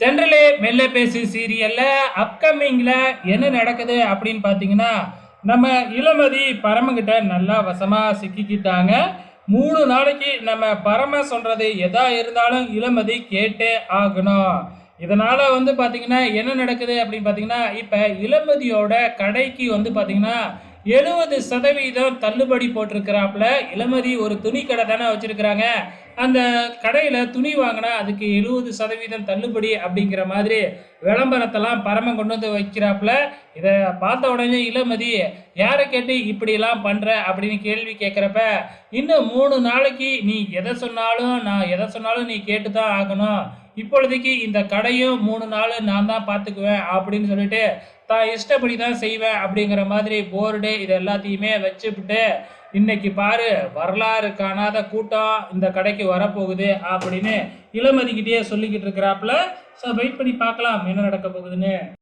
தென்றலே மெல்ல பேசு சீரியல்ல அப்கமிங்ல என்ன நடக்குது அப்படின்னு பார்த்தீங்கன்னா நம்ம இளமதி பரமகிட்ட நல்லா வசமா சிக்கிக்கிட்டாங்க. மூணு நாளைக்கு நம்ம பரம சொல்றது எதா இருந்தாலும் இளமதி கேட்டே ஆகணும். இதனால வந்து பார்த்தீங்கன்னா என்ன நடக்குது அப்படின்னு பார்த்தீங்கன்னா இப்போ இளமதியோட கடைக்கு வந்து பார்த்தீங்கன்னா எழுபது சதவீதம் தள்ளுபடி போட்டிருக்கிறாப்புல. இளமதி ஒரு துணி கடை தானே வச்சிருக்கிறாங்க. அந்த கடையில் துணி வாங்கினா அதுக்கு எழுபது சதவீதம் தள்ளுபடி அப்படிங்கிற மாதிரி விளம்பரத்தெல்லாம் பரம கொண்டு வந்து வைக்கிறாப்புல. இதை பார்த்த உடனே இளமதி யாரை கேட்டு இப்படிலாம் பண்ணுற அப்படின்னு கேள்வி கேட்குறப்ப இன்னும் மூணு நாளைக்கு நீ எதை சொன்னாலும் நான் எதை சொன்னாலும் நீ கேட்டு தான் ஆகணும். இப்பொழுதைக்கு இந்த கடையும் மூணு நாள் நான் தான் பார்த்துக்குவேன் அப்படின்னு சொல்லிட்டு தான் இஷ்டப்படி தான் செய்வேன் அப்படிங்கிற மாதிரி போர்டு இது எல்லாத்தையுமே வச்சுவிட்டு இன்னைக்கு பாரு வரலாறு காணாத கூட்டம் இந்த கடைக்கு வரப்போகுது அப்படின்னு இளமதிக்கிட்டே சொல்லிக்கிட்டு இருக்கிறாப்புல. ஸோ வெயிட் பண்ணி பார்க்கலாம் என்ன நடக்க போகுதுன்னு.